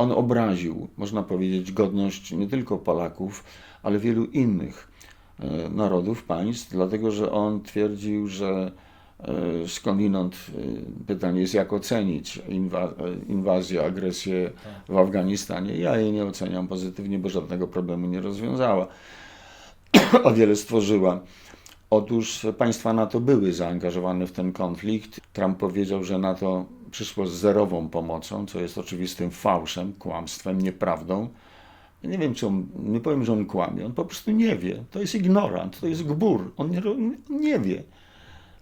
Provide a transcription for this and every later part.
On obraził, można powiedzieć, godność nie tylko Polaków, ale wielu innych e, narodów, państw, dlatego że on twierdził, że e, skądinąd e, pytanie jest, jak ocenić inwa- inwazję, agresję w Afganistanie. Ja jej nie oceniam pozytywnie, bo żadnego problemu nie rozwiązała, a wiele stworzyła. Otóż państwa NATO były zaangażowane w ten konflikt. Trump powiedział, że NATO przyszło z zerową pomocą, co jest oczywistym fałszem, kłamstwem, nieprawdą. Nie wiem, czy on, nie powiem, że on kłamie, on po prostu nie wie. To jest ignorant, to jest gbur, on nie, nie wie.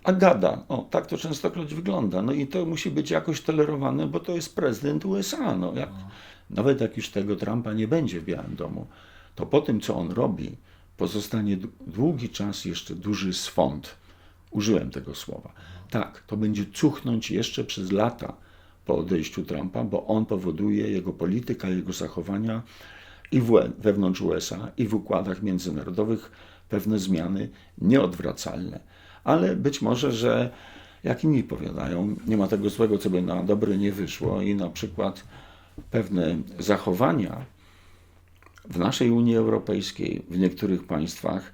A gada. O, tak to częstokroć wygląda. No i to musi być jakoś tolerowane, bo to jest prezydent USA. No, jak, nawet jak już tego Trumpa nie będzie w Białym Domu, to po tym, co on robi, pozostanie długi czas jeszcze duży swąd. Użyłem tego słowa. Tak, to będzie cuchnąć jeszcze przez lata po odejściu Trumpa, bo on powoduje, jego polityka, jego zachowania i w, wewnątrz USA, i w układach międzynarodowych pewne zmiany nieodwracalne. Ale być może, że jak inni powiadają, nie ma tego złego, co by na dobre nie wyszło i na przykład pewne zachowania w naszej Unii Europejskiej, w niektórych państwach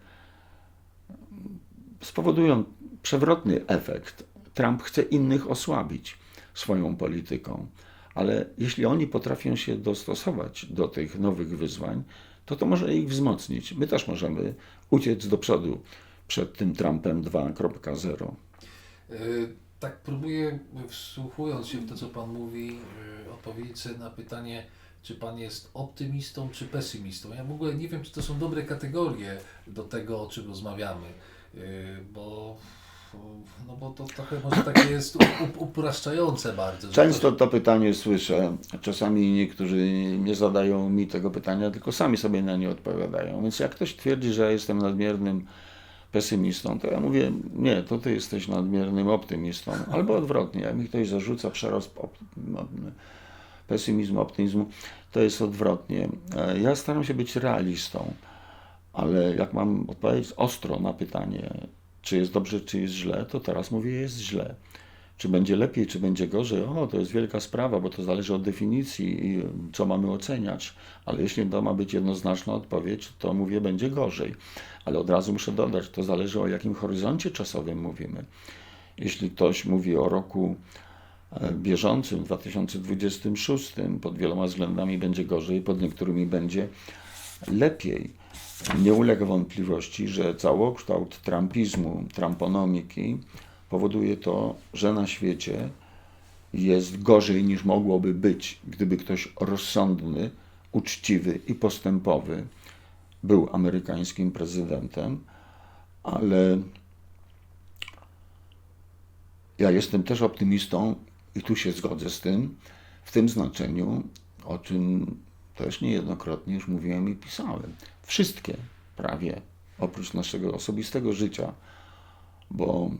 spowodują przewrotny efekt. Trump chce innych osłabić swoją polityką, ale jeśli oni potrafią się dostosować do tych nowych wyzwań, to to może ich wzmocnić. My też możemy uciec do przodu przed tym Trumpem 2.0. Y, Tak próbuję, wsłuchując się w to, co Pan mówi, y, odpowiedzieć sobie na pytanie, czy Pan jest optymistą, czy pesymistą. Ja w ogóle nie wiem, czy to są dobre kategorie do tego, o czym rozmawiamy, y, bo, no bo to trochę może takie jest up- upraszczające bardzo. Często to pytanie słyszę. Czasami niektórzy nie zadają mi tego pytania, tylko sami sobie na nie odpowiadają. Więc jak ktoś twierdzi, że jestem nadmiernym pesymistą, to ja mówię, nie, to ty jesteś nadmiernym optymistą. Albo odwrotnie, jak mi ktoś zarzuca przerost pesymizmu, optymizmu, to jest odwrotnie. E, Ja staram się być realistą, ale jak mam odpowiedzieć ostro na pytanie, czy jest dobrze, czy jest źle, to teraz mówię, jest źle. Czy będzie lepiej, czy będzie gorzej? O, to jest wielka sprawa, bo to zależy od definicji i co mamy oceniać. Ale jeśli to ma być jednoznaczna odpowiedź, to mówię, będzie gorzej. Ale od razu muszę dodać, to zależy o jakim horyzoncie czasowym mówimy. Jeśli ktoś mówi o roku e, bieżącym, 2026, pod wieloma względami będzie gorzej, pod niektórymi będzie lepiej. Nie ulega wątpliwości, że całokształt trumpizmu, trumponomiki powoduje to, że na świecie jest gorzej niż mogłoby być, gdyby ktoś rozsądny, uczciwy i postępowy był amerykańskim prezydentem, ale ja jestem też optymistą i tu się zgodzę z tym, w tym znaczeniu, o czym też niejednokrotnie już mówiłem i pisałem. Wszystkie prawie, oprócz naszego osobistego życia, bo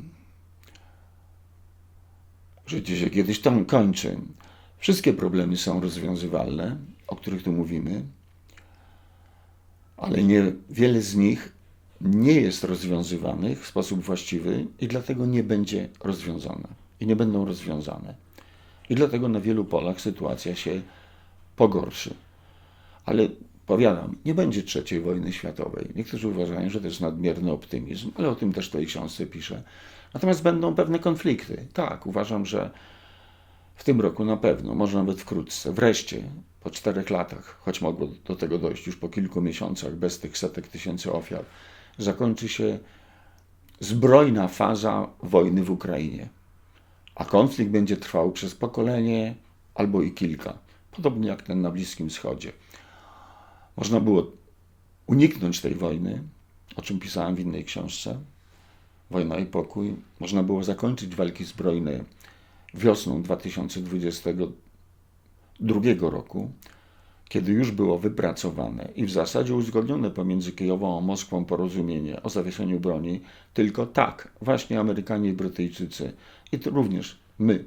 życie się kiedyś tam kończy. Wszystkie problemy są rozwiązywalne, o których tu mówimy, ale nie, wiele z nich nie jest rozwiązywanych w sposób właściwy i dlatego nie będzie rozwiązane i nie będą rozwiązane. I dlatego na wielu polach sytuacja się pogorszy. Ale powiadam, nie będzie trzeciej wojny światowej. Niektórzy uważają, że to jest nadmierny optymizm, ale o tym też w tej książce piszę. Natomiast będą pewne konflikty. Tak, uważam, że w tym roku na pewno, może nawet wkrótce, wreszcie, po czterech latach, choć mogło do tego dojść już po kilku miesiącach, bez tych setek tysięcy ofiar, zakończy się zbrojna faza wojny w Ukrainie. A konflikt będzie trwał przez pokolenie albo i kilka, podobnie jak ten na Bliskim Wschodzie. Można było uniknąć tej wojny, o czym pisałem w innej książce, Wojna i pokój. Można było zakończyć walki zbrojne wiosną 2022 roku, kiedy już było wypracowane i w zasadzie uzgodnione pomiędzy Kijową a Moskwą porozumienie o zawieszeniu broni, tylko tak, właśnie Amerykanie i Brytyjczycy i również my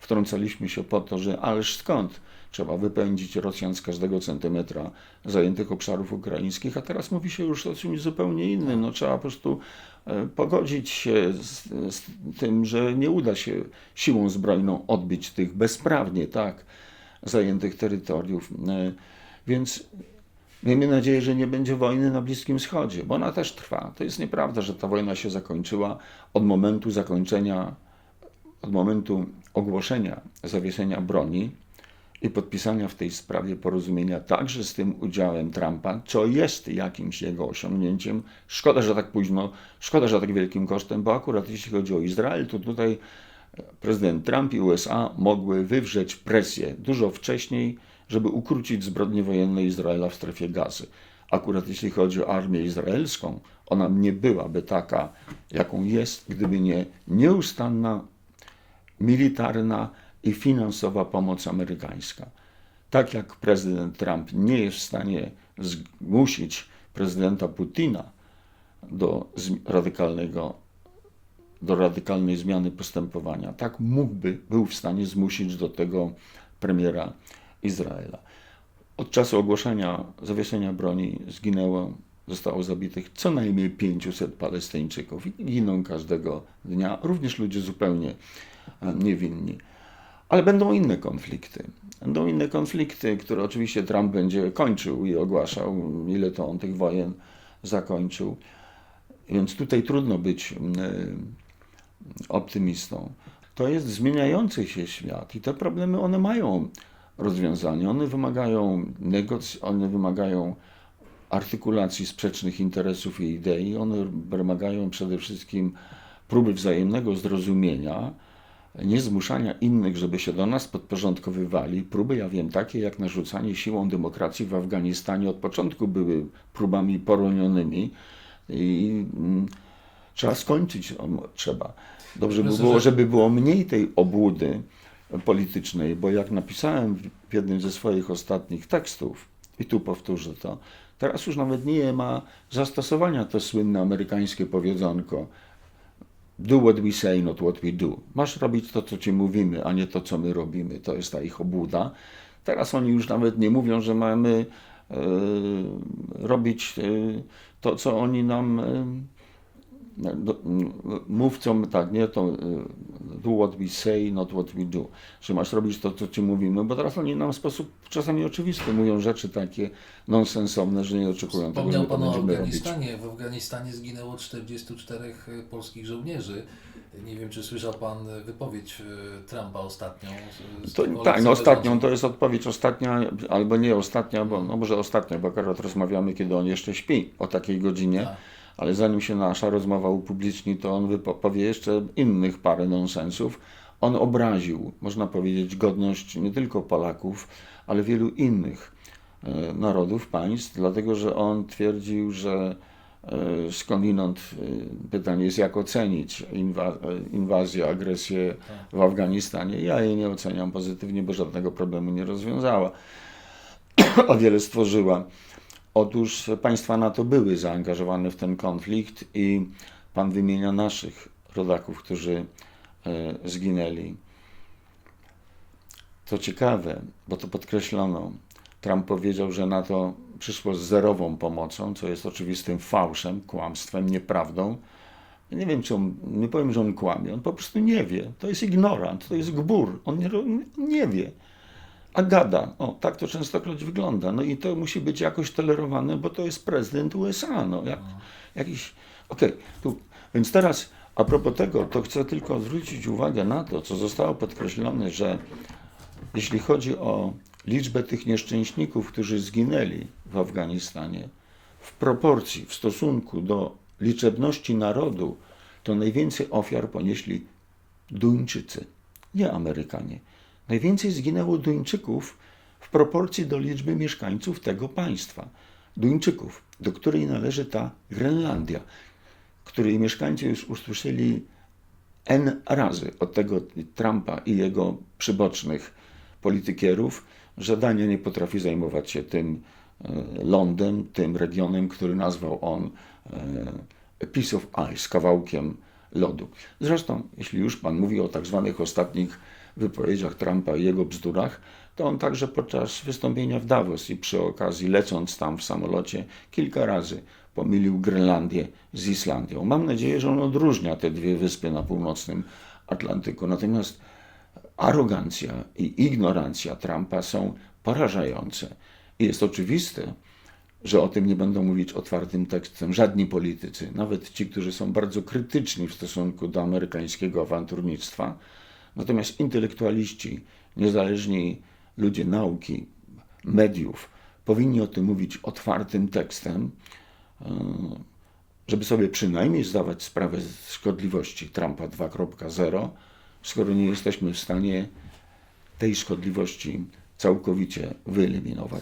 wtrącaliśmy się po to, że ależ skąd trzeba wypędzić Rosjan z każdego centymetra zajętych obszarów ukraińskich, a teraz mówi się już o czymś zupełnie innym. No, trzeba po prostu e, pogodzić się z, z tym, że nie uda się siłą zbrojną odbić tych bezprawnie, tak, zajętych terytoriów. E, Więc miejmy nadzieję, że nie będzie wojny na Bliskim Wschodzie, bo ona też trwa. To jest nieprawda, że ta wojna się zakończyła od momentu zakończenia, od momentu ogłoszenia zawieszenia broni i podpisania w tej sprawie porozumienia także z tym udziałem Trumpa, co jest jakimś jego osiągnięciem. Szkoda, że tak późno, szkoda, że tak wielkim kosztem, bo akurat jeśli chodzi o Izrael, to tutaj prezydent Trump i USA mogły wywrzeć presję dużo wcześniej, żeby ukrócić zbrodnie wojenne Izraela w strefie gazy. Akurat jeśli chodzi o armię izraelską, ona nie byłaby taka, jaką jest, gdyby nie nieustanna militarna i finansowa pomoc amerykańska. Tak jak prezydent Trump nie jest w stanie zmusić prezydenta Putina do radykalnego, do radykalnej zmiany postępowania, tak mógłby, był w stanie zmusić do tego premiera Izraela. Od czasu ogłoszenia zawieszenia broni zginęło, zostało zabitych co najmniej 500 Palestyńczyków i giną każdego dnia, również ludzie zupełnie niewinni. Ale będą inne konflikty. Będą inne konflikty, które oczywiście Trump będzie kończył i ogłaszał, ile to on tych wojen zakończył. Więc tutaj trudno być mm, optymistą. To jest zmieniający się świat i te problemy one mają rozwiązanie. One wymagają negoc- one wymagają artykulacji sprzecznych interesów i idei. One wymagają przede wszystkim próby wzajemnego zrozumienia, nie zmuszania innych, żeby się do nas podporządkowywali. Próby, ja wiem, takie jak narzucanie siłą demokracji w Afganistanie od początku były próbami poronionymi i mm, trzeba skończyć, trzeba. Dobrze by było, że- żeby było mniej tej obłudy politycznej, bo jak napisałem w jednym ze swoich ostatnich tekstów, i tu powtórzę to, teraz już nawet nie ma zastosowania to słynne amerykańskie powiedzonko do what we say, not what we do. Masz robić to, co ci mówimy, a nie to, co my robimy. To jest ta ich obłuda. Teraz oni już nawet nie mówią, że mamy e, robić e, to, co oni nam e, do, m, mówcą, tak, nie to e, do what we say, not what we do. Że masz robić to, co ci mówimy, bo teraz oni nam w sposób czasami oczywisty mówią rzeczy takie nonsensowne, że nie oczekują tego, że Pan o będziemy robić. Afganistanie. W Afganistanie zginęło 44 polskich żołnierzy. Nie wiem, czy słyszał Pan wypowiedź e, Trumpa ostatnią. To, tak, no ostatnią, to jest odpowiedź ostatnia, albo nie ostatnia, bo no może ostatnia, bo akurat rozmawiamy, kiedy on jeszcze śpi o takiej godzinie, Tak. Ale zanim się nasza rozmowa upubliczni, to on wypo- powie jeszcze innych parę nonsensów. On obraził, można powiedzieć, godność nie tylko Polaków, ale wielu innych e, narodów, państw, dlatego że on twierdził, że e, skądinąd e, pytanie jest, jak ocenić inwa- inwazję, agresję w Afganistanie. Ja jej nie oceniam pozytywnie, bo żadnego problemu nie rozwiązała, a wiele stworzyła. Otóż państwa NATO były zaangażowane w ten konflikt i pan wymienia naszych rodaków, którzy e, zginęli. Co ciekawe, bo to podkreślono, Trump powiedział, że NATO przyszło z zerową pomocą, co jest oczywistym fałszem, kłamstwem, nieprawdą. Nie wiem, czy on, nie powiem, że on kłamie, on po prostu nie wie. To jest ignorant, to jest gbur, on nie, nie wie. A gada, o, tak to częstokroć wygląda. No i to musi być jakoś tolerowane, bo to jest prezydent USA. No, jak, jakiś, okej, tu, więc teraz a propos tego, to chcę tylko zwrócić uwagę na to, co zostało podkreślone, że jeśli chodzi o liczbę tych nieszczęśników, którzy zginęli w Afganistanie, w proporcji, w stosunku do liczebności narodu, to najwięcej ofiar ponieśli Duńczycy, nie Amerykanie. Najwięcej zginęło Duńczyków w proporcji do liczby mieszkańców tego państwa. Duńczyków, do której należy ta Grenlandia, której mieszkańcy już usłyszeli N razy od tego Trumpa i jego przybocznych politykierów, że Dania nie potrafi zajmować się tym e, lądem, tym regionem, który nazwał on e, piece of ice, kawałkiem lodu. Zresztą, jeśli już Pan mówi o tak zwanych ostatnich wypowiedziach Trumpa i jego bzdurach, to on także podczas wystąpienia w Davos i przy okazji lecąc tam w samolocie kilka razy pomylił Grenlandię z Islandią. Mam nadzieję, że on odróżnia te dwie wyspy na północnym Atlantyku. Natomiast arogancja i ignorancja Trumpa są porażające. I jest oczywiste, że o tym nie będą mówić otwartym tekstem żadni politycy, nawet ci, którzy są bardzo krytyczni w stosunku do amerykańskiego awanturnictwa. Natomiast intelektualiści, niezależni ludzie nauki, mediów, powinni o tym mówić otwartym tekstem, e, żeby sobie przynajmniej zdawać sprawę z szkodliwości Trumpa 2.0, skoro nie jesteśmy w stanie tej szkodliwości całkowicie wyeliminować.